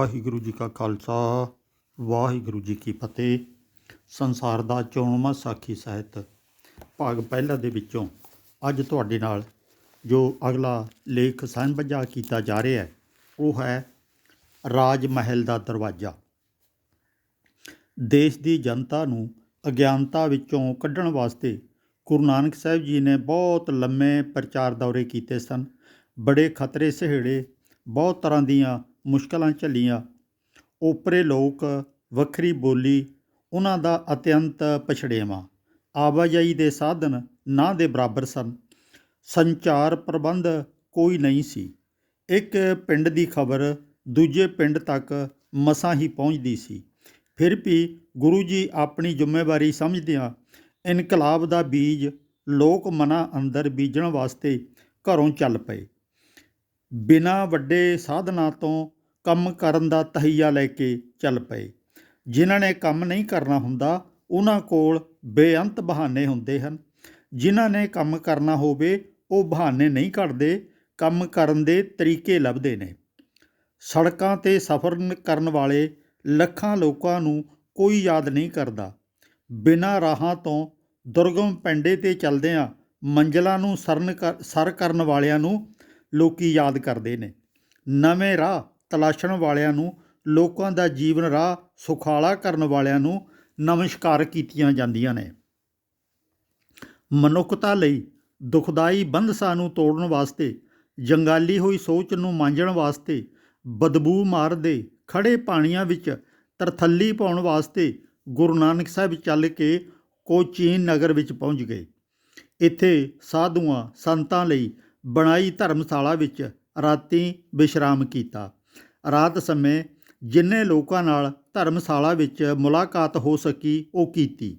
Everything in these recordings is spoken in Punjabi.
ਵਾਹਿਗੁਰੂ ਜੀ ਕਾ ਖਾਲਸਾ, ਵਾਹਿਗੁਰੂ ਜੀ ਕੀ ਫਤਿਹ। ਸੰਸਾਰ ਦਾ ਚੋਣਵਾਂ ਸਾਖੀ ਸਾਹਿਤ, ਭਾਗ ਪਹਿਲਾ ਦੇ ਵਿੱਚੋਂ ਅੱਜ ਤੁਹਾਡੇ ਨਾਲ ਜੋ ਅਗਲਾ ਲੇਖ ਸਾਂਝਾ ਕੀਤਾ ਜਾ ਰਿਹਾ ਹੈ, ਉਹ ਹੈ ਰਾਜ ਮਹਿਲ ਦਾ ਦਰਵਾਜ਼ਾ। ਦੇਸ਼ ਦੀ ਜਨਤਾ ਨੂੰ ਅਗਿਆਨਤਾ ਵਿੱਚੋਂ ਕੱਢਣ ਵਾਸਤੇ ਗੁਰੂ ਨਾਨਕ ਸਾਹਿਬ ਜੀ ਨੇ ਬਹੁਤ ਲੰਮੇ ਪ੍ਰਚਾਰ ਦੌਰੇ ਕੀਤੇ ਸਨ। ਬੜੇ ਖਤਰੇ ਸਹਿੜੇ, ਬਹੁਤ ਤਰ੍ਹਾਂ ਦੀਆਂ ਮੁਸ਼ਕਲਾਂ ਝੱਲੀਆਂ। ਓਪਰੇ ਲੋਕ ਵੱਖਰੀ ਬੋਲੀ ਉਹਨਾਂ ਦਾ ਅਤਿਅੰਤ ਪਛੜੇਵਾਂ। ਆਵਾਜਾਈ ਦੇ ਸਾਧਨ ਨਾ ਦੇ ਬਰਾਬਰ ਸਨ। ਸੰਚਾਰ ਪ੍ਰਬੰਧ ਕੋਈ ਨਹੀਂ ਸੀ। ਇੱਕ ਪਿੰਡ ਦੀ ਖਬਰ ਦੂਜੇ ਪਿੰਡ ਤੱਕ ਮਸਾਂ ਹੀ ਪਹੁੰਚਦੀ ਸੀ। ਫਿਰ ਵੀ ਗੁਰੂ ਜੀ ਆਪਣੀ ਜ਼ਿੰਮੇਵਾਰੀ ਸਮਝਦਿਆਂ ਇਨਕਲਾਬ ਦਾ ਬੀਜ ਲੋਕ ਮਨਾਂ ਅੰਦਰ ਬੀਜਣ ਵਾਸਤੇ ਘਰੋਂ ਚੱਲ ਪਏ। ਬਿਨਾਂ ਵੱਡੇ ਸਾਧਨਾਂ ਤੋਂ ਕੰਮ ਕਰਨ ਦਾ ਤਹਈਆ ਲੈ ਕੇ ਚੱਲ ਪਏ। ਜਿਨ੍ਹਾਂ ਨੇ ਕੰਮ ਨਹੀਂ ਕਰਨਾ ਹੁੰਦਾ, ਉਹਨਾਂ ਕੋਲ ਬੇਅੰਤ ਬਹਾਨੇ ਹੁੰਦੇ ਹਨ। ਜਿਨ੍ਹਾਂ ਨੇ ਕੰਮ ਕਰਨਾ ਹੋਵੇ, ਉਹ ਬਹਾਨੇ ਨਹੀਂ ਕੱਢਦੇ, ਕੰਮ ਕਰਨ ਦੇ ਤਰੀਕੇ ਲੱਭਦੇ ਨੇ। ਸੜਕਾਂ ਤੇ ਸਫ਼ਰ ਕਰਨ ਵਾਲੇ ਲੱਖਾਂ ਲੋਕਾਂ ਨੂੰ ਕੋਈ ਯਾਦ ਨਹੀਂ ਕਰਦਾ। ਬਿਨਾਂ ਰਾਹਾਂ ਤੋਂ ਦੁਰਗਮ ਪੈਂਡੇ ਤੇ ਚੱਲਦਿਆਂ ਮੰਜ਼ਲਾਂ ਨੂੰ ਸਰਨ ਕਰ- ਸਰ ਕਰਨ ਵਾਲਿਆਂ ਨੂੰ ਲੋਕੀ ਯਾਦ ਕਰਦੇ ਨੇ। ਨਵੇਂ ਰਾਹ ਤਲਾਸ਼ਣ ਵਾਲਿਆਂ ਨੂੰ, ਲੋਕਾਂ ਦਾ ਜੀਵਨ ਰਾਹ ਸੁਖਾਲਾ ਕਰਨ ਵਾਲਿਆਂ ਨੂੰ ਨਮਸਕਾਰ ਕੀਤੀਆਂ ਜਾਂਦੀਆਂ ਨੇ। ਮਨੁੱਖਤਾ ਲਈ ਦੁਖਦਾਈ ਬੰਦਸਾਂ ਨੂੰ ਤੋੜਨ ਵਾਸਤੇ, ਜੰਗਾਲੀ ਹੋਈ ਸੋਚ ਨੂੰ ਮਾਂਜਣ ਵਾਸਤੇ, ਬਦਬੂ ਮਾਰਦੇ ਖੜੇ ਪਾਣੀਆਂ ਵਿੱਚ ਤਰਥੱਲੀ ਪਾਉਣ ਵਾਸਤੇ ਗੁਰੂ ਨਾਨਕ ਸਾਹਿਬ ਚੱਲ ਕੇ ਕੋਚੀਨ ਨਗਰ ਵਿੱਚ ਪਹੁੰਚ ਗਏ। ਇੱਥੇ ਸਾਧੂਆਂ, ਸੰਤਾਂ ਲਈ ਬਣਾਈ ਧਰਮਸ਼ਾਲਾ ਵਿੱਚ ਰਾਤੀ ਵਿਸ਼ਰਾਮ ਕੀਤਾ। ਰਾਤ ਸਮੇਂ ਜਿੰਨੇ ਲੋਕਾਂ ਨਾਲ ਧਰਮਸ਼ਾਲਾ ਵਿੱਚ ਮੁਲਾਕਾਤ ਹੋ ਸਕੀ, ਉਹ ਕੀਤੀ।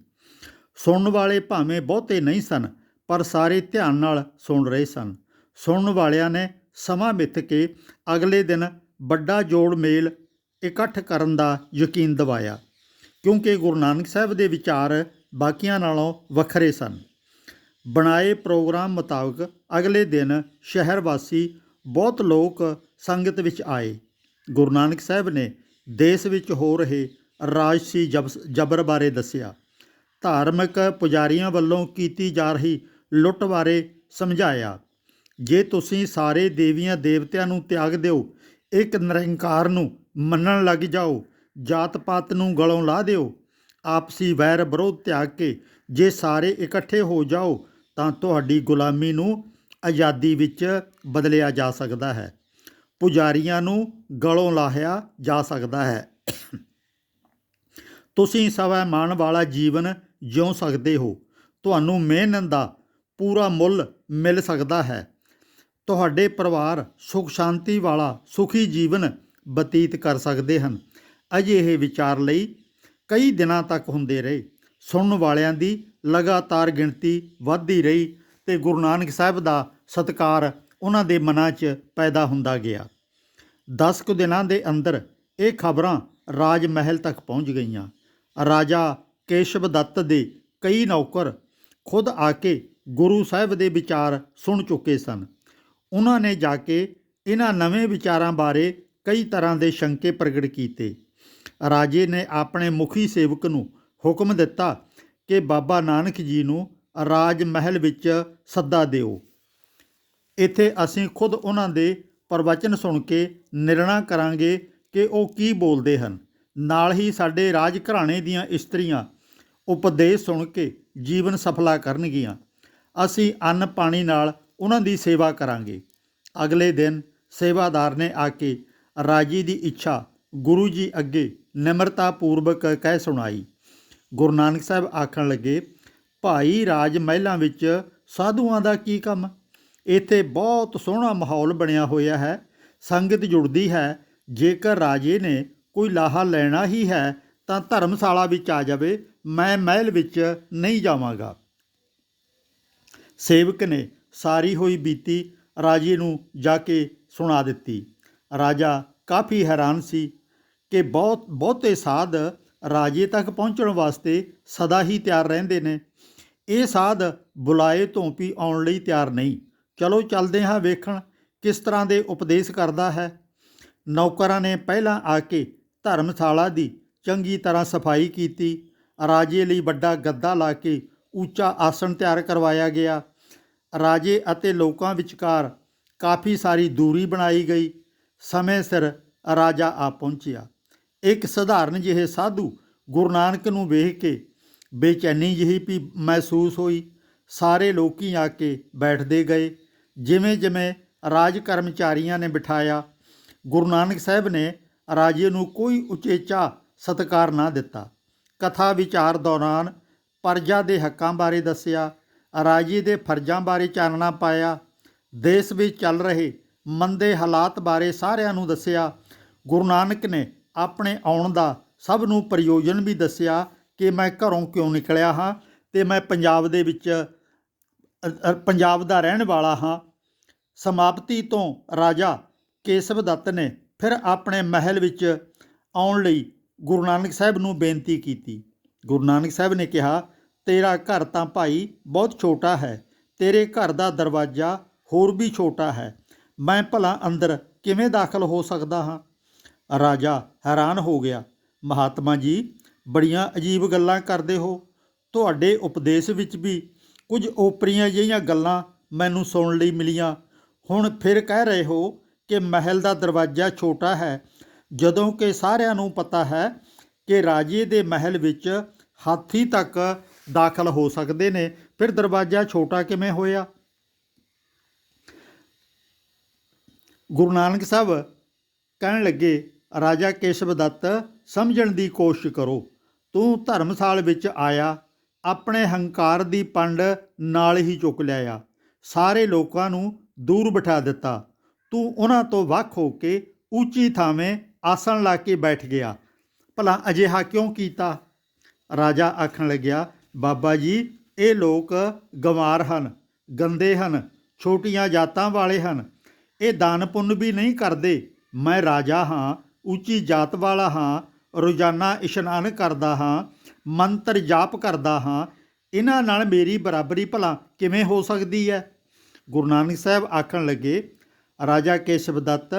ਸੁਣਨ ਵਾਲੇ ਭਾਵੇਂ ਬਹੁਤੇ ਨਹੀਂ ਸਨ, ਪਰ ਸਾਰੇ ਧਿਆਨ ਨਾਲ ਸੁਣ ਰਹੇ ਸਨ। ਸੁਣਨ ਵਾਲਿਆਂ ਨੇ ਸਮਾਂ ਮਿੱਥ ਕੇ ਅਗਲੇ ਦਿਨ ਵੱਡਾ ਜੋੜ ਮੇਲ ਇਕੱਠ ਕਰਨ ਦਾ ਯਕੀਨ ਦਿਵਾਇਆ, ਕਿਉਂਕਿ ਗੁਰੂ ਨਾਨਕ ਸਾਹਿਬ ਦੇ ਵਿਚਾਰ ਬਾਕੀਆਂ ਨਾਲੋਂ ਵੱਖਰੇ ਸਨ। ਬਣਾਏ ਪ੍ਰੋਗਰਾਮ ਮੁਤਾਬਕ ਅਗਲੇ ਦਿਨ ਸ਼ਹਿਰ ਵਾਸੀ ਬਹੁਤ ਲੋਕ ਸੰਗਤ ਵਿੱਚ ਆਏ। ਗੁਰੂ ਨਾਨਕ ਸਾਹਿਬ ਨੇ ਦੇਸ਼ ਵਿੱਚ ਹੋ ਰਹੇ ਰਾਜਸੀ ਜਬਸ- ਜਬਰ ਬਾਰੇ ਦੱਸਿਆ। ਧਾਰਮਿਕ ਪੁਜਾਰੀਆਂ ਵੱਲੋਂ ਕੀਤੀ ਜਾ ਰਹੀ ਲੁੱਟ ਬਾਰੇ ਸਮਝਾਇਆ। ਜੇ ਤੁਸੀਂ ਸਾਰੇ ਦੇਵੀਆਂ ਦੇਵਤਿਆਂ ਨੂੰ ਤਿਆਗ ਦਿਓ, ਇੱਕ ਨਿਰੰਕਾਰ ਨੂੰ ਮੰਨਣ ਲੱਗ ਜਾਓ ਜਾਤ ਪਾਤ ਨੂੰ ਗਲੋਂ ਲਾ ਦਿਓ, ਆਪਸੀ ਵੈਰ ਵਿਰੋਧ ਤਿਆਗ ਕੇ ਜੇ ਸਾਰੇ ਇਕੱਠੇ ਹੋ ਜਾਓ ਤਾਂ ਤੁਹਾਡੀ ਗੁਲਾਮੀ ਨੂੰ ਆਜ਼ਾਦੀ ਵਿੱਚ ਬਦਲਿਆ ਜਾ ਸਕਦਾ ਹੈ। ਪੁਜਾਰੀਆਂ ਨੂੰ ਗਲੋਂ ਲਾਹਿਆ ਜਾ ਸਕਦਾ ਹੈ। ਤੁਸੀਂ ਸਵੈ ਸਵੈਮਾਨ ਵਾਲਾ ਜੀਵਨ ਜਿਉ ਸਕਦੇ ਹੋ। ਤੁਹਾਨੂੰ ਮਿਹਨਤ ਦਾ ਪੂਰਾ ਮੁੱਲ ਮਿਲ ਸਕਦਾ ਹੈ। ਤੁਹਾਡੇ ਪਰਿਵਾਰ ਸੁਖ ਸ਼ਾਂਤੀ ਵਾਲਾ ਸੁਖੀ ਜੀਵਨ ਬਤੀਤ ਕਰ ਸਕਦੇ ਹਨ। ਅਜਿਹੇ ਵਿਚਾਰ ਲਈ ਕਈ ਦਿਨਾਂ ਤੱਕ ਹੁੰਦੇ ਰਹੇ। ਸੁਣਨ ਵਾਲਿਆਂ ਦੀ ਲਗਾਤਾਰ ਗਿਣਤੀ ਵੱਧਦੀ ਰਹੀ ਤੇ ਗੁਰੂ ਨਾਨਕ ਸਾਹਿਬ ਦਾ ਸਤਕਾਰ ਉਹਨਾਂ ਦੇ ਮਨਾਂ 'ਚ ਪੈਦਾ ਹੁੰਦਾ ਗਿਆ। 10 ਕੁ ਦਿਨਾਂ ਦੇ ਅੰਦਰ ਇਹ ਖਬਰਾਂ ਰਾਜ ਮਹਿਲ ਤੱਕ ਪਹੁੰਚ ਗਈਆਂ। ਰਾਜਾ ਕੇਸ਼ਵ ਦੱਤ ਦੇ ਕਈ ਨੌਕਰ ਖੁਦ ਆ ਕੇ ਗੁਰੂ ਸਾਹਿਬ ਦੇ ਵਿਚਾਰ ਸੁਣ ਚੁੱਕੇ ਸਨ। ਉਹਨਾਂ ਨੇ ਜਾ ਕੇ ਇਹਨਾਂ ਨਵੇਂ ਵਿਚਾਰਾਂ ਬਾਰੇ ਕਈ ਤਰ੍ਹਾਂ ਦੇ ਸ਼ੰਕੇ ਪ੍ਰਗਟ ਕੀਤੇ। ਰਾਜੇ ਨੇ ਆਪਣੇ ਮੁਖੀ ਸੇਵਕ ਨੂੰ ਹੁਕਮ ਦਿੱਤਾ ਕਿ ਬਾਬਾ ਨਾਨਕ ਜੀ ਨੂੰ ਰਾਜ ਮਹਿਲ ਵਿੱਚ ਸੱਦਾ ਦਿਓ। ਇੱਥੇ ਅਸੀਂ ਖੁਦ ਉਹਨਾਂ ਦੇ ਪ੍ਰਵਚਨ ਸੁਣ ਕੇ ਨਿਰਣਾ ਕਰਾਂਗੇ ਕਿ ਉਹ ਕੀ ਬੋਲਦੇ ਹਨ। ਨਾਲ ਹੀ ਸਾਡੇ ਰਾਜ ਘਰਾਣੇ ਦੀਆਂ ਇਸਤਰੀਆਂ ਉਪਦੇਸ਼ ਸੁਣ ਕੇ ਜੀਵਨ ਸਫਲਾ ਕਰਨਗੀਆਂ। ਅਸੀਂ ਅੰਨ ਪਾਣੀ ਨਾਲ ਉਹਨਾਂ ਦੀ ਸੇਵਾ ਕਰਾਂਗੇ। ਅਗਲੇ ਦਿਨ ਸੇਵਾਦਾਰ ਨੇ ਆ ਕੇ ਰਾਜੀ ਦੀ ਇੱਛਾ ਗੁਰੂ ਜੀ ਅੱਗੇ ਨਿਮਰਤਾ ਪੂਰਵਕ ਕਹਿ ਸੁਣਾਈ। ਗੁਰੂ ਨਾਨਕ ਸਾਹਿਬ ਆਖਣ ਲੱਗੇ, ਭਾਈ ਰਾਜ ਮਹਿਲਾਂ ਵਿੱਚ ਸਾਧੂਆਂ ਦਾ ਕੀ ਕੰਮ? ਇੱਥੇ ਬਹੁਤ ਸੋਹਣਾ ਮਾਹੌਲ ਬਣਿਆ ਹੋਇਆ ਹੈ। ਸੰਗਤ ਜੁੜਦੀ ਹੈ। ਜੇਕਰ ਰਾਜੇ ਨੇ ਕੋਈ ਲਾਹਾ ਲੈਣਾ ਹੀ ਹੈ, ਤਾਂ ਧਰਮਸ਼ਾਲਾ ਵਿੱਚ ਆ ਜਾਵੇ। ਮੈਂ ਮਹਿਲ ਵਿੱਚ ਨਹੀਂ ਜਾਵਾਂਗਾ। ਸੇਵਕ ਨੇ ਸਾਰੀ ਹੋਈ ਬੀਤੀ ਰਾਜੇ ਨੂੰ ਜਾ ਕੇ ਸੁਣਾ ਦਿੱਤੀ। ਰਾਜਾ ਕਾਫੀ ਹੈਰਾਨ ਸੀ ਕਿ ਬਹੁਤ ਬਹੁਤੇ ਸਾਧ ਰਾਜੇ ਤੱਕ ਪਹੁੰਚਣ ਵਾਸਤੇ ਸਦਾ ਹੀ ਤਿਆਰ ਰਹਿੰਦੇ ਨੇ। ਇਹ ਸਾਧ ਬੁਲਾਏ ਤੋਂ ਵੀ ਆਉਣ ਲਈ ਤਿਆਰ ਨਹੀਂ। ਚਲੋ ਚੱਲਦੇ ਹਾਂ ਵੇਖਣ ਕਿਸ ਤਰ੍ਹਾਂ ਦੇ ਉਪਦੇਸ਼ ਕਰਦਾ ਹੈ। ਨੌਕਰਾਂ ਨੇ ਪਹਿਲਾਂ ਆ ਕੇ ਧਰਮਸ਼ਾਲਾ ਦੀ ਚੰਗੀ ਤਰ੍ਹਾਂ ਸਫ਼ਾਈ ਕੀਤੀ। ਰਾਜੇ ਲਈ ਵੱਡਾ ਗੱਦਾ ਲਾ ਕੇ ਉੱਚਾ ਆਸਣ ਤਿਆਰ ਕਰਵਾਇਆ ਗਿਆ। ਰਾਜੇ ਅਤੇ ਲੋਕਾਂ ਵਿਚਕਾਰ ਕਾਫੀ ਸਾਰੀ ਦੂਰੀ ਬਣਾਈ ਗਈ। ਸਮੇਂ ਸਿਰ ਰਾਜਾ ਆ ਪਹੁੰਚਿਆ। ਇੱਕ ਸਧਾਰਨ ਜਿਹੇ ਸਾਧੂ ਗੁਰੂ ਨਾਨਕ ਨੂੰ ਵੇਖ ਕੇ ਬੇਚੈਨੀ ਜਿਹੀ ਵੀ ਮਹਿਸੂਸ ਹੋਈ। ਸਾਰੇ ਲੋਕੀ ਆ ਕੇ ਬੈਠਦੇ ਗਏ। ਜਿਵੇਂ ਜਿਵੇਂ ਰਾਜ ਕਰਮਚਾਰੀਆਂ ਨੇ ਬਿਠਾਇਆ, ਗੁਰੂ ਨਾਨਕ ਸਾਹਿਬ ਨੇ ਰਾਜੇ ਨੂੰ ਕੋਈ ਉਚੇਚਾ ਸਤਿਕਾਰ ਨਾ ਦਿੱਤਾ। ਕਥਾ ਵਿਚਾਰ ਦੌਰਾਨ ਪਰਜਾ ਦੇ ਹੱਕਾਂ ਬਾਰੇ ਦੱਸਿਆ, ਰਾਜੇ ਦੇ ਫਰਜ਼ਾਂ ਬਾਰੇ ਚਾਨਣਾ ਪਾਇਆ, ਦੇਸ਼ ਵਿੱਚ ਚੱਲ ਰਹੇ ਮੰਦੇ ਹਾਲਾਤ ਬਾਰੇ ਸਾਰਿਆਂ ਨੂੰ ਦੱਸਿਆ। ਗੁਰੂ ਨਾਨਕ ਨੇ ਆਪਣੇ ਆਉਣ ਦਾ ਸਭ ਨੂੰ ਪ੍ਰਯੋਜਨ ਵੀ ਦੱਸਿਆ ਕਿ ਮੈਂ ਘਰੋਂ ਕਿਉਂ ਨਿਕਲਿਆ ਹਾਂ ਤੇ ਮੈਂ ਪੰਜਾਬ ਦੇ ਵਿੱਚ ਪੰਜਾਬ ਦਾ ਰਹਿਣ ਵਾਲਾ ਹਾਂ। ਸਮਾਪਤੀ ਤੋਂ ਰਾਜਾ ਕੇਸਵ ਦੱਤ ਨੇ ਫਿਰ ਆਪਣੇ ਮਹਿਲ ਵਿੱਚ ਆਉਣ ਲਈ ਗੁਰੂ ਨਾਨਕ ਸਾਹਿਬ ਨੂੰ ਬੇਨਤੀ ਕੀਤੀ। ਗੁਰੂ ਨਾਨਕ ਸਾਹਿਬ ਨੇ ਕਿਹਾ, ਤੇਰਾ ਘਰ ਤਾਂ ਭਾਈ ਬਹੁਤ ਛੋਟਾ ਹੈ, ਤੇਰੇ ਘਰ ਦਾ ਦਰਵਾਜ਼ਾ ਹੋਰ ਵੀ ਛੋਟਾ ਹੈ। ਮੈਂ ਭਲਾ ਅੰਦਰ ਕਿਵੇਂ ਦਾਖਲ ਹੋ ਸਕਦਾ ਹਾਂ? ਰਾਜਾ ਹੈਰਾਨ ਹੋ ਗਿਆ। ਮਹਾਤਮਾ ਜੀ, ਬੜੀਆਂ ਅਜੀਬ ਗੱਲਾਂ ਕਰਦੇ ਹੋ। ਤੁਹਾਡੇ ਉਪਦੇਸ਼ ਵਿੱਚ ਵੀ ਕੁਝ ਓਪਰੀਆਂ ਜਿਹੀਆਂ ਗੱਲਾਂ ਮੈਨੂੰ ਸੁਣਨ ਲਈ ਮਿਲੀਆਂ। ਹੁਣ ਫਿਰ ਕਹਿ ਰਹੇ ਹੋ ਕਿ ਮਹਿਲ ਦਾ ਦਰਵਾਜ਼ਾ ਛੋਟਾ ਹੈ। ਜਦੋਂ ਕਿ ਸਾਰਿਆਂ ਨੂੰ ਪਤਾ ਹੈ ਕਿ ਰਾਜੇ ਦੇ ਮਹਿਲ ਵਿੱਚ ਹਾਥੀ ਤੱਕ ਦਾਖਲ ਹੋ ਸਕਦੇ ਨੇ। ਫਿਰ ਦਰਵਾਜ਼ਾ ਛੋਟਾ ਕਿਵੇਂ ਹੋਇਆ? ਗੁਰੂ ਨਾਨਕ ਸਾਹਿਬ ਕਹਿਣ ਲੱਗੇ ਰਾਜਾ ਕੇਸ਼ਵ ਦੱਤ, ਸਮਝਣ ਦੀ ਕੋਸ਼ਿਸ਼ ਕਰੋ। ਤੂੰ ਧਰਮਸਾਲ ਵਿੱਚ ਆਇਆ, ਆਪਣੇ ਹੰਕਾਰ ਦੀ ਪੰਡ ਨਾਲ ਹੀ ਚੁੱਕ ਲਿਆ ਸਾਰੇ ਲੋਕਾਂ ਨੂੰ ਦੂਰ ਬਿਠਾ ਦਿੱਤਾ। ਤੂੰ ਉਹਨਾਂ ਤੋਂ ਵੱਖ ਹੋ ਕੇ ਉੱਚੀ ਥਾਵੇਂ ਆਸਣ ਲਾ ਕੇ ਬੈਠ ਗਿਆ। ਭਲਾ ਅਜਿਹਾ ਕਿਉਂ ਕੀਤਾ? ਰਾਜਾ ਆਖਣ ਲੱਗਿਆ, ਬਾਬਾ ਜੀ, ਇਹ ਲੋਕ ਗਵਾਰ ਹਨ, ਗੰਦੇ ਹਨ, ਛੋਟੀਆਂ ਜਾਤਾਂ ਵਾਲੇ ਹਨ। ਇਹ ਦਾਨ ਪੁੰਨ ਵੀ ਨਹੀਂ ਕਰਦੇ। ਮੈਂ ਰਾਜਾ ਹਾਂ ਉੱਚੀ ਜਾਤ ਵਾਲਾ ਹਾਂ, ਰੋਜ਼ਾਨਾ ਇਸ਼ਨਾਨ ਕਰਦਾ ਹਾਂ, ਮੰਤਰ ਜਾਪ ਕਰਦਾ ਹਾਂ, ਇਹਨਾਂ ਨਾਲ ਮੇਰੀ ਬਰਾਬਰੀ ਭਲਾ ਕਿਵੇਂ ਹੋ ਸਕਦੀ ਹੈ? ਗੁਰੂ ਨਾਨਕ ਸਾਹਿਬ ਆਖਣ ਲੱਗੇ, ਰਾਜਾ ਕੇਸ਼ਵ ਦੱਤ,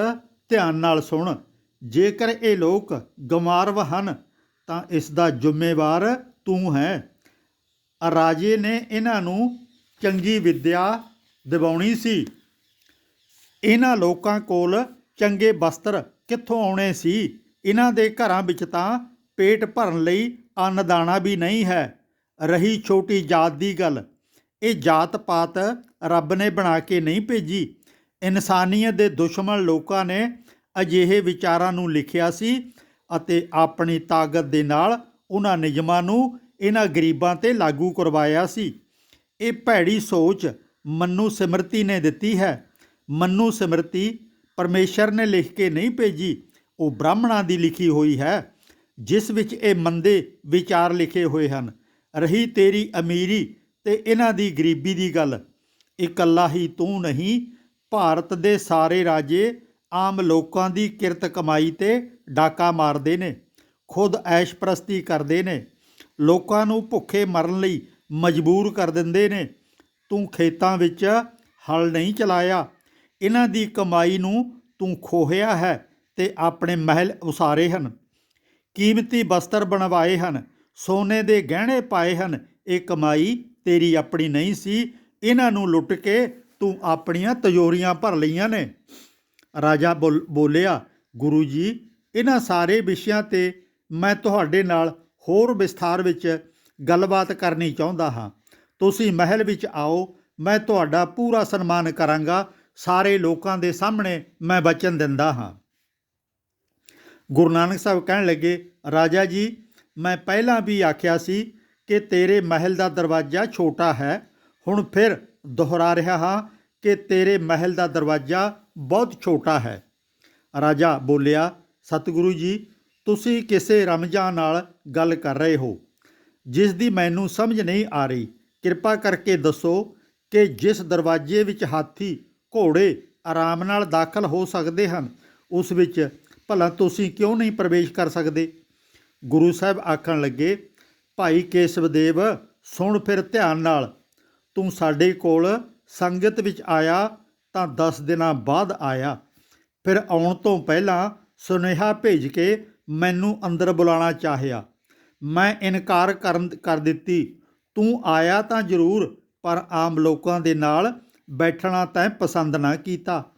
ਧਿਆਨ ਨਾਲ ਸੁਣ, ਜੇਕਰ ਇਹ ਲੋਕ ਗਮਾਰਵ ਹਨ, ਤਾਂ ਇਸ ਦਾ ਜ਼ਿੰਮੇਵਾਰ ਤੂੰ ਹੈ। ਰਾਜੇ ਨੇ ਇਹਨਾਂ ਨੂੰ ਚੰਗੀ ਵਿੱਦਿਆ ਦਿਵਾਉਣੀ ਸੀ। ਇਹਨਾਂ ਲੋਕਾਂ ਕੋਲ ਚੰਗੇ ਵਸਤਰ ਕਿੱਥੋਂ ਆਉਣੇ ਸੀ? ਇਹਨਾਂ ਦੇ ਘਰਾਂ ਵਿੱਚ ਤਾਂ ਪੇਟ ਭਰਨ ਲਈ ਅੰਨ ਵੀ ਨਹੀਂ ਹੈ। ਰਹੀ ਛੋਟੀ ਜਾਤ ਦੀ ਗੱਲ। ਇਹ ਜਾਤ ਪਾਤ ਰੱਬ ਨੇ ਬਣਾ ਕੇ ਨਹੀਂ ਭੇਜੀ। ਇਨਸਾਨੀਅਤ ਦੇ ਦੁਸ਼ਮਣ ਲੋਕਾਂ ਨੇ ਅਜਿਹੇ ਵਿਚਾਰਾਂ ਨੂੰ ਲਿਖਿਆ ਸੀ ਅਤੇ ਆਪਣੀ ਤਾਕਤ ਦੇ ਨਾਲ ਉਹਨਾਂ ਨਿਯਮਾਂ ਨੂੰ ਇਹਨਾਂ ਗਰੀਬਾਂ ਤੇ ਲਾਗੂ ਕਰਵਾਇਆ ਸੀ। ਇਹ ਭੈੜੀ ਸੋਚ ਮੰਨੂ ਸਿਮਰਤੀ ਨੇ ਦਿੱਤੀ ਹੈ। ਮੰਨੂ ਸਿਮਰਤੀ ਪਰਮੇਸ਼ਰ ਨੇ ਲਿਖ ਕੇ ਨਹੀਂ ਭੇਜੀ, ਉਹ ਬ੍ਰਾਹਮਣਾਂ ਦੀ ਲਿਖੀ ਹੋਈ ਹੈ, ਜਿਸ ਵਿੱਚ ਇਹ ਮੰਦੇ ਵਿਚਾਰ ਲਿਖੇ ਹੋਏ ਹਨ। ਰਹੀ ਤੇਰੀ ਅਮੀਰੀ ਤੇ ਇਹਨਾਂ ਦੀ ਗਰੀਬੀ ਦੀ ਗੱਲ। ਇਕੱਲਾ ਹੀ ਤੂੰ ਨਹੀਂ, ਭਾਰਤ ਦੇ ਸਾਰੇ ਰਾਜੇ ਆਮ ਲੋਕਾਂ ਦੀ ਕਿਰਤ ਕਮਾਈ ਤੇ ਡਾਕਾ ਮਾਰਦੇ ਨੇ, ਖੁਦ ਐਸ਼ ਪ੍ਰਸਤੀ ਕਰਦੇ ਨੇ, ਲੋਕਾਂ ਨੂੰ ਭੁੱਖੇ ਮਰਨ ਲਈ ਮਜਬੂਰ ਕਰ ਦਿੰਦੇ ਨੇ। ਤੂੰ ਖੇਤਾਂ ਵਿੱਚ ਹਲ ਨਹੀਂ ਚਲਾਇਆ ਇਹਨਾਂ ਦੀ ਕਮਾਈ ਨੂੰ ਤੂੰ ਖੋਹਿਆ ਹੈ ਤੇ ਆਪਣੇ ਮਹਿਲ ਉਸਾਰੇ ਹਨ। ਕੀਮਤੀ ਬਸਤਰ ਬਣਵਾਏ ਹਨ, ਸੋਨੇ ਦੇ ਗਹਿਣੇ ਪਾਏ ਹਨ, ਇਹ ਕਮਾਈ ਤੇਰੀ ਆਪਣੀ ਨਹੀਂ ਸੀ, ਇਹਨਾਂ ਨੂੰ ਲੁੱਟ ਕੇ ਤੂੰ ਆਪਣੀਆਂ ਤਜੋਰੀਆਂ ਭਰ ਲਈਆਂ ਨੇ। ਰਾਜਾ ਬੋਲ- ਬੋਲਿਆ, ਗੁਰੂ ਜੀ, ਇਹਨਾਂ ਸਾਰੇ ਵਿਸ਼ਿਆਂ ਤੇ ਮੈਂ ਤੁਹਾਡੇ ਨਾਲ ਹੋਰ ਵਿਸਥਾਰ ਵਿੱਚ ਗੱਲਬਾਤ ਕਰਨੀ ਚਾਹੁੰਦਾ ਹਾਂ। ਤੁਸੀਂ ਮਹਿਲ ਵਿੱਚ ਆਓ, ਮੈਂ ਤੁਹਾਡਾ ਪੂਰਾ ਸਨਮਾਨ ਕਰਾਂਗਾ ਸਾਰੇ ਲੋਕਾਂ ਦੇ ਸਾਹਮਣੇ ਮੈਂ ਵਚਨ ਦਿੰਦਾ ਹਾਂ। ਗੁਰੂ ਨਾਨਕ ਸਾਹਿਬ ਕਹਿਣ ਲੱਗੇ, ਰਾਜਾ ਜੀ, ਮੈਂ ਪਹਿਲਾਂ ਵੀ ਆਖਿਆ ਸੀ ਕਿ ਤੇਰੇ ਮਹਿਲ ਦਾ ਦਰਵਾਜ਼ਾ ਛੋਟਾ ਹੈ। ਹੁਣ ਫਿਰ ਦੁਹਰਾ ਰਿਹਾ ਹਾਂ ਕਿ ਤੇਰੇ ਮਹਿਲ ਦਾ ਦਰਵਾਜ਼ਾ ਬਹੁਤ ਛੋਟਾ ਹੈ। ਰਾਜਾ ਬੋਲਿਆ, ਸਤਿਗੁਰੂ ਜੀ, ਤੁਸੀਂ ਕਿਸੇ ਰਮਜਾਂ ਨਾਲ ਗੱਲ ਕਰ ਰਹੇ ਹੋ। ਜਿਸ ਦੀ ਮੈਨੂੰ ਸਮਝ ਨਹੀਂ ਆ ਰਹੀ, ਕਿਰਪਾ ਕਰਕੇ ਦੱਸੋ ਕਿ ਜਿਸ ਦਰਵਾਜ਼ੇ ਵਿੱਚ ਹਾਥੀ ਘੋੜੇ ਆਰਾਮ ਨਾਲ ਦਾਖਲ ਹੋ ਸਕਦੇ ਹਨ। ਉਸ ਵਿੱਚ ਭਲਾ ਤੁਸੀਂ ਕਿਉਂ ਨਹੀਂ ਪ੍ਰਵੇਸ਼ ਕਰ ਸਕਦੇ? ਗੁਰੂ ਸਾਹਿਬ ਆਖਣ ਲੱਗੇ, ਭਾਈ ਕੇਸ਼ਵਦੇਵ, ਸੁਣ ਫਿਰ ਧਿਆਨ ਨਾਲ। ਤੂੰ ਸਾਡੇ ਕੋਲ ਸੰਗਤ ਵਿੱਚ ਆਇਆ ਤਾਂ 10 ਦਿਨਾਂ ਬਾਅਦ ਆਇਆ। ਫਿਰ ਆਉਣ ਤੋਂ ਪਹਿਲਾਂ ਸੁਨੇਹਾ ਭੇਜ ਕੇ ਮੈਨੂੰ ਅੰਦਰ ਬੁਲਾਉਣਾ ਚਾਹਿਆ। ਮੈਂ ਇਨਕਾਰ ਕਰਨ, ਕਰ ਦਿੱਤੀ। ਤੂੰ ਆਇਆ ਤਾਂ ਜ਼ਰੂਰ, ਪਰ ਆਮ ਲੋਕਾਂ ਦੇ ਨਾਲ ਬੈਠਣਾ ਤੈਂ ਪਸੰਦ ਨਾ ਕੀਤਾ।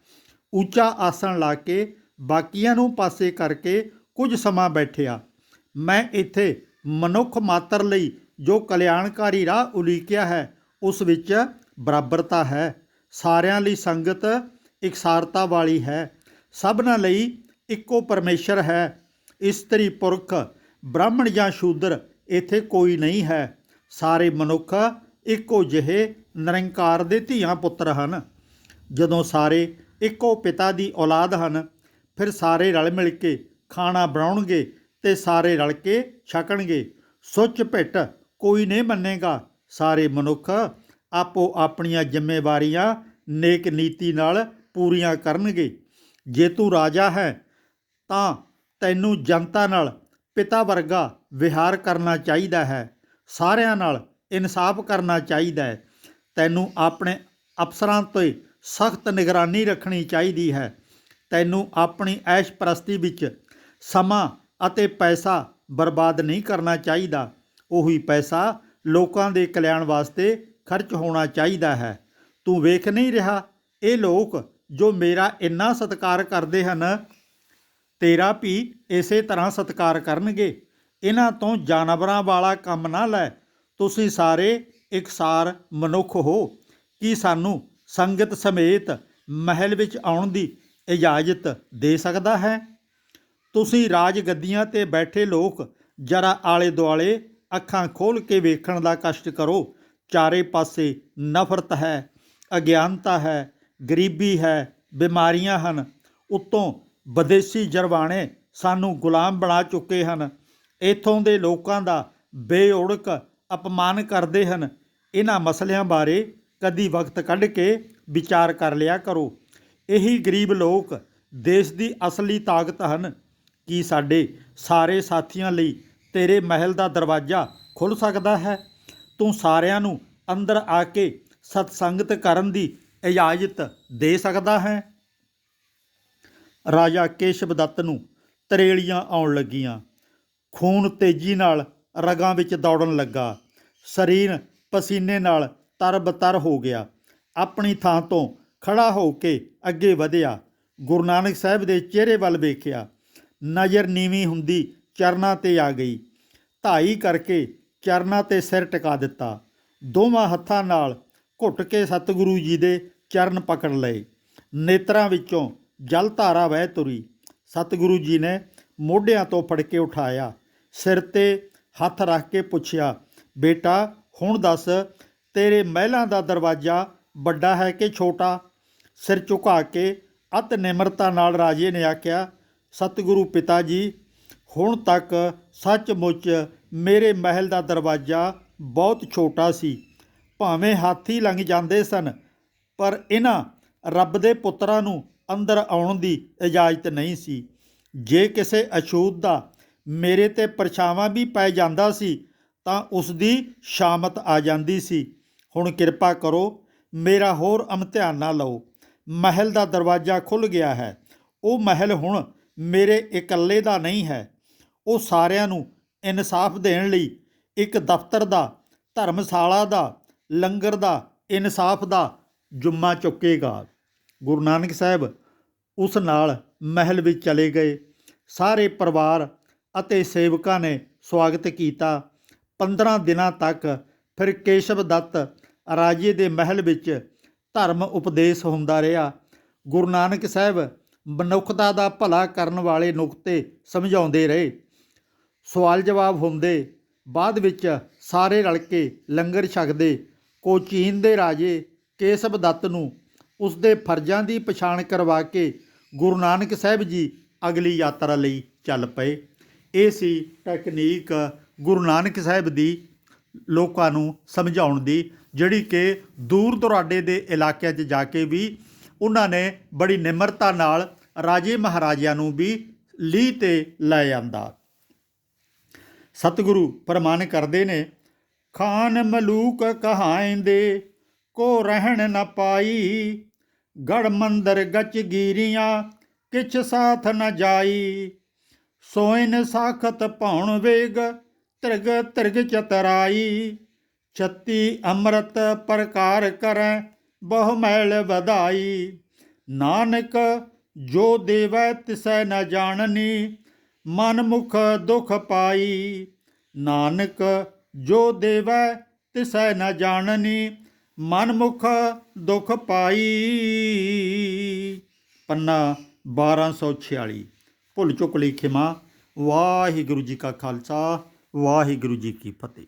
ਉੱਚਾ ਆਸਣ ਲਾ ਕੇ ਬਾਕੀਆਂ ਨੂੰ ਪਾਸੇ ਕਰਕੇ ਕੁਝ ਸਮਾਂ ਬੈਠਿਆ। ਮੈਂ ਇੱਥੇ ਮਨੁੱਖ ਮਾਤਰ ਲਈ ਜੋ ਕਲਿਆਣਕਾਰੀ ਰਾਹ ਉਲੀਕਿਆ ਹੈ, ਉਸ ਵਿੱਚ ਬਰਾਬਰਤਾ ਹੈ। ਸਾਰਿਆਂ ਲਈ ਸੰਗਤ ਇਕਸਾਰਤਾ ਵਾਲੀ ਹੈ। ਸਭਨਾਂ ਲਈ ਇੱਕੋ ਪਰਮੇਸ਼ਰ ਹੈ। ਇਸਤਰੀ ਪੁਰਖ, ਬ੍ਰਾਹਮਣ ਜਾਂ ਸ਼ੂਦਰ ਇੱਥੇ ਕੋਈ ਨਹੀਂ ਹੈ। ਸਾਰੇ ਮਨੁੱਖ ਇੱਕੋ ਜਿਹੇ ਨਿਰੰਕਾਰ ਦੇ ਧੀਆਂ ਪੁੱਤਰ ਹਨ। ਜਦੋਂ ਸਾਰੇ ਇੱਕੋ ਪਿਤਾ ਦੀ ਔਲਾਦ ਹਨ, ਫਿਰ ਸਾਰੇ ਰਲ ਮਿਲ ਕੇ ਖਾਣਾ ਬਣਾਉਣਗੇ ਤੇ ਸਾਰੇ ਰਲ ਕੇ ਛਕਣਗੇ। ਸੁੱਚ ਭਿੱਟ ਕੋਈ ਨਹੀਂ ਮੰਨੇਗਾ। ਸਾਰੇ ਮਨੁੱਖ ਆਪੋ ਆਪਣੀਆਂ ਜ਼ਿੰਮੇਵਾਰੀਆਂ ਨੇਕ ਨੀਤੀ ਨਾਲ ਪੂਰੀਆਂ ਕਰਨਗੇ। ਜੇ ਤੂੰ ਰਾਜਾ ਹੈ, ਤਾਂ ਤੈਨੂੰ ਜਨਤਾ ਨਾਲ ਪਿਤਾ ਵਰਗਾ ਵਿਹਾਰ ਕਰਨਾ ਚਾਹੀਦਾ ਹੈ। ਸਾਰਿਆਂ ਨਾਲ ਇਨਸਾਫ ਕਰਨਾ ਚਾਹੀਦਾ ਹੈ। ਤੈਨੂੰ ਆਪਣੇ ਅਫਸਰਾਂ 'ਤੇ ਸਖਤ ਨਿਗਰਾਨੀ ਰੱਖਣੀ ਚਾਹੀਦੀ ਹੈ। ਤੈਨੂੰ ਆਪਣੀ ਐਸ਼ ਪ੍ਰਸਤੀ ਵਿੱਚ ਸਮਾਂ ਅਤੇ ਪੈਸਾ ਬਰਬਾਦ ਨਹੀਂ ਕਰਨਾ ਚਾਹੀਦਾ। ਉਹੀ ਪੈਸਾ ਲੋਕਾਂ ਦੇ ਕਲਿਆਣ ਵਾਸਤੇ ਖਰਚ ਹੋਣਾ ਚਾਹੀਦਾ ਹੈ। ਤੂੰ ਵੇਖ ਨਹੀਂ ਰਿਹਾ? ਇਹ ਲੋਕ ਜੋ ਮੇਰਾ ਇੰਨਾ ਸਤਿਕਾਰ ਕਰਦੇ ਹਨ, ਤੇਰਾ ਵੀ ਇਸੇ ਤਰ੍ਹਾਂ ਸਤਿਕਾਰ ਕਰਨਗੇ। ਇਹਨਾਂ ਤੋਂ ਜਾਨਵਰਾਂ ਵਾਲਾ ਕੰਮ ਨਾ ਲੈ। ਤੁਸੀਂ ਸਾਰੇ ਇਕਸਾਰ ਮਨੁੱਖ ਹੋ, ਕੀ ਸਾਨੂੰ ਸੰਗਤ ਸਮੇਤ ਮਹਿਲ ਵਿੱਚ ਆਉਣ ਦੀ ਇਜਾਜ਼ਤ ਦੇ ਸਕਦਾ ਹੈ? ਤੁਸੀਂ ਰਾਜ ਗੱਦੀਆਂ ਤੇ ਬੈਠੇ ਲੋਕ ਜਰਾ ਆਲੇ ਦੁਆਲੇ ਅੱਖਾਂ ਖੋਲ ਕੇ ਵੇਖਣ ਦਾ ਕਸ਼ਟ ਕਰੋ। ਚਾਰੇ ਪਾਸੇ ਨਫ਼ਰਤ ਹੈ, ਅਗਿਆਨਤਾ ਹੈ, ਗਰੀਬੀ ਹੈ, ਬਿਮਾਰੀਆਂ ਹਨ। ਉੱਤੋਂ ਵਿਦੇਸ਼ੀ ਜਰਵਾਣੇ ਸਾਨੂੰ ਗੁਲਾਮ ਬਣਾ ਚੁੱਕੇ ਹਨ। ਇਥੋਂ ਦੇ ਲੋਕਾਂ ਦਾ ਬੇਉੜਕ ਅਪਮਾਨ ਕਰਦੇ ਹਨ। ਇਹਨਾਂ ਮਸਲਿਆਂ ਬਾਰੇ ਕਦੀ ਵਕਤ ਕੱਢ ਕੇ ਵਿਚਾਰ ਕਰ ਲਿਆ ਕਰੋ। ਇਹੀ ਗਰੀਬ ਲੋਕ ਦੇਸ਼ ਦੀ ਅਸਲੀ ਤਾਕਤ ਹਨ ਕੀ ਸਾਡੇ ਸਾਰੇ ਸਾਥੀਆਂ ਲਈ ਤੇਰੇ ਮਹਿਲ ਦਾ ਦਰਵਾਜ਼ਾ ਖੁੱਲ ਸਕਦਾ ਹੈ। ਤੂੰ ਸਾਰਿਆਂ ਨੂੰ ਅੰਦਰ ਆ ਕੇ ਸਤਸੰਗਤ ਕਰਨ ਦੀ ਇਜਾਜ਼ਤ ਦੇ ਸਕਦਾ ਹੈ। ਰਾਜਾ ਕੇਸ਼ਵ ਦੱਤ ਨੂੰ ਤਰੇਲੀਆਂ ਆਉਣ ਲੱਗੀਆਂ। ਖੂਨ ਤੇਜ਼ੀ ਨਾਲ ਰਗਾਂ ਵਿੱਚ ਦੌੜਨ ਲੱਗਾ। ਸਰੀਰ ਪਸੀਨੇ ਨਾਲ ਤਰਬਤਰ ਹੋ ਗਿਆ। ਆਪਣੀ ਥਾਂ ਤੋਂ ਖੜਾ ਹੋ ਕੇ ਅੱਗੇ ਵਧਿਆ। ਗੁਰੂ ਨਾਨਕ ਸਾਹਿਬ ਦੇ ਚਿਹਰੇ ਵੱਲ ਵੇਖਿਆ। ਨਜ਼ਰ ਨੀਵੀਂ ਹੁੰਦੀ ਚਰਨਾਂ ਤੇ ਆ ਗਈ। ਧਾਈ ਕਰਕੇ ਚਰਨਾਂ ਤੇ ਸਿਰ ਟਿਕਾ ਦਿੱਤਾ। ਦੋਵਾਂ ਹੱਥਾਂ ਨਾਲ ਘੁੱਟ ਕੇ ਸਤਿਗੁਰੂ ਜੀ ਦੇ ਚਰਨ ਪਕੜ ਲਏ। ਨੇਤਰਾਂ ਵਿੱਚੋਂ ਜਲ ਧਾਰਾ ਵਹਿ ਤੁਰੀ। ਸਤਿਗੁਰੂ ਜੀ ਨੇ ਮੋਢਿਆਂ ਤੋਂ ਫੜ ਕੇ ਉਠਾਇਆ। ਸਿਰ ਤੇ ਹੱਥ ਰੱਖ ਕੇ ਪੁੱਛਿਆ, ਬੇਟਾ, ਹੁਣ ਦੱਸ, ਤੇਰੇ ਮਹਿਲਾਂ ਦਾ ਦਰਵਾਜ਼ਾ ਵੱਡਾ ਹੈ ਕਿ ਛੋਟਾ? ਸਿਰ ਝੁਕਾ ਕੇ ਅਤ ਨਿਮਰਤਾ ਨਾਲ ਰਾਜੇ ਨੇ ਆਖਿਆ, ਸਤਿਗੁਰੂ ਪਿਤਾ ਜੀ, ਹੁਣ ਤੱਕ ਸੱਚਮੁੱਚ ਮੇਰੇ ਮਹਿਲ ਦਾ ਦਰਵਾਜ਼ਾ ਬਹੁਤ ਛੋਟਾ ਸੀ। ਭਾਵੇਂ ਹਾਥੀ ਲੰਘ ਜਾਂਦੇ ਸਨ, ਪਰ ਇਹਨਾਂ ਰੱਬ ਦੇ ਪੁੱਤਰਾਂ ਨੂੰ ਅੰਦਰ ਆਉਣ ਦੀ ਇਜਾਜ਼ਤ ਨਹੀਂ ਸੀ। ਜੇ ਕਿਸੇ ਅਛੂਤ ਦਾ ਮੇਰੇ ਤੇ ਪਰਛਾਵਾਂ ਵੀ ਪੈ ਜਾਂਦਾ ਸੀ, ਤਾਂ ਉਸ ਦੀ ਸ਼ਾਮਤ ਆ ਜਾਂਦੀ ਸੀ। ਹੁਣ ਕਿਰਪਾ ਕਰੋ, ਮੇਰਾ ਹੋਰ ਇਮਤਿਹਾਨ ਨਾ ਲਓ। ਮਹਿਲ ਦਾ ਦਰਵਾਜ਼ਾ ਖੁੱਲ ਗਿਆ ਹੈ। ਉਹ ਮਹਿਲ ਹੁਣ ਮੇਰੇ ਇਕੱਲੇ ਦਾ ਨਹੀਂ ਹੈ। ਉਹ ਸਾਰਿਆਂ ਨੂੰ ਇਨਸਾਫ ਦੇਣ ਲਈ ਇੱਕ ਦਫ਼ਤਰ ਦਾ, ਧਰਮਸ਼ਾਲਾ ਦਾ, ਲੰਗਰ ਦਾ, ਇਨਸਾਫ ਦਾ ਜੁੰਮਾ ਚੁੱਕੇਗਾ। ਗੁਰੂ ਨਾਨਕ ਸਾਹਿਬ ਉਸ ਨਾਲ ਮਹਿਲ ਵਿੱਚ ਚਲੇ ਗਏ। ਸਾਰੇ ਪਰਿਵਾਰ ਅਤੇ ਸੇਵਕਾਂ ਨੇ ਸਵਾਗਤ ਕੀਤਾ। 15 ਦਿਨਾਂ ਤੱਕ ਫਿਰ ਕੇਸ਼ਵ ਦੱਤ ਰਾਜੇ ਦੇ ਮਹਿਲ ਵਿੱਚ ਧਰਮ ਉਪਦੇਸ਼ ਹੁੰਦਾ ਰਿਹਾ। ਗੁਰੂ ਨਾਨਕ ਸਾਹਿਬ ਮਨੁੱਖਤਾ ਦਾ ਭਲਾ ਕਰਨ ਵਾਲੇ ਨੁਕਤੇ ਸਮਝਾਉਂਦੇ ਰਹੇ। ਸਵਾਲ ਜਵਾਬ ਹੁੰਦੇ, ਬਾਅਦ ਵਿੱਚ ਸਾਰੇ ਰਲ ਕੇ ਲੰਗਰ ਛਕਦੇ। ਕੋਚੀਨ ਦੇ ਰਾਜੇ ਕੇਸਵ ਦੱਤ ਨੂੰ ਉਸ ਦੇ ਫਰਜ਼ਾਂ ਦੀ ਪਛਾਣ ਕਰਵਾ ਕੇ ਗੁਰੂ ਨਾਨਕ ਸਾਹਿਬ ਜੀ ਅਗਲੀ ਯਾਤਰਾ ਲਈ ਚੱਲ ਪਏ। ਇਹ ਸੀ ਟੈਕਨੀਕ ਗੁਰੂ ਨਾਨਕ ਸਾਹਿਬ ਦੀ ਲੋਕਾਂ ਨੂੰ ਸਮਝਾਉਣ ਦੀ, ਜਿਹੜੀ ਕਿ ਦੂਰ ਦੁਰਾਡੇ ਦੇ ਇਲਾਕਿਆਂ 'ਚ ਜਾ ਕੇ ਵੀ ਉਹਨਾਂ ਨੇ ਬੜੀ ਨਿਮਰਤਾ ਨਾਲ ਰਾਜੇ ਮਹਾਰਾਜਿਆਂ ਨੂੰ ਵੀ ਲੀਹ ਤੇ ਲੈ ਆਂਦਾ। ਸਤਿਗੁਰੂ ਪ੍ਰਮਾਨ ਕਰਦੇ ਨੇ, ਖਾਨ ਮਲੂਕ ਕਹਾਇਂਦੇ, ਕੋ ਰਹਿਣ ਨ ਪਾਈ। ਗੜ ਮੰਦਰ ਗਚ ਗੀਰੀਆਂ, ਕਿਛ ਸਾਥ ਨ ਜਾਈ। ਸੋਇਨ ਸਾਖਤ ਭਉਣ ਵੇਗ ਤ੍ਰਿਗ ਤ੍ਰਿਗ ਚਤਰਾਈ। ਛੱਤੀ ਅੰਮ੍ਰਿਤ ਪ੍ਰਕਾਰ ਕਰੈ ਬਹੁ ਮੈਲ ਵਧਾਈ। ਨਾਨਕ, ਜੋ ਦੇਵੈ ਤਿਸੈ ਨ ਜਾਣਨੀ ਮਨ ਮੁਖ ਦੁਖ ਪਾਈ। ਨਾਨਕ, ਜੋ ਦੇਵੈ ਤਿਸੈ ਨ ਜਾਣਨੀ ਮਨ ਮੁਖ ਦੁਖ ਪਾਈ। ਪੰਨਾ 1246 ਭੁੱਲ ਚੁੱਕ ਲਈ ਖਿਮਾ। ਵਾਹਿਗੁਰੂ ਜੀ ਕਾ ਖਾਲਸਾ ਵਾਹਿਗੁਰੂ ਜੀ ਕੀ ਫਤਿਹ।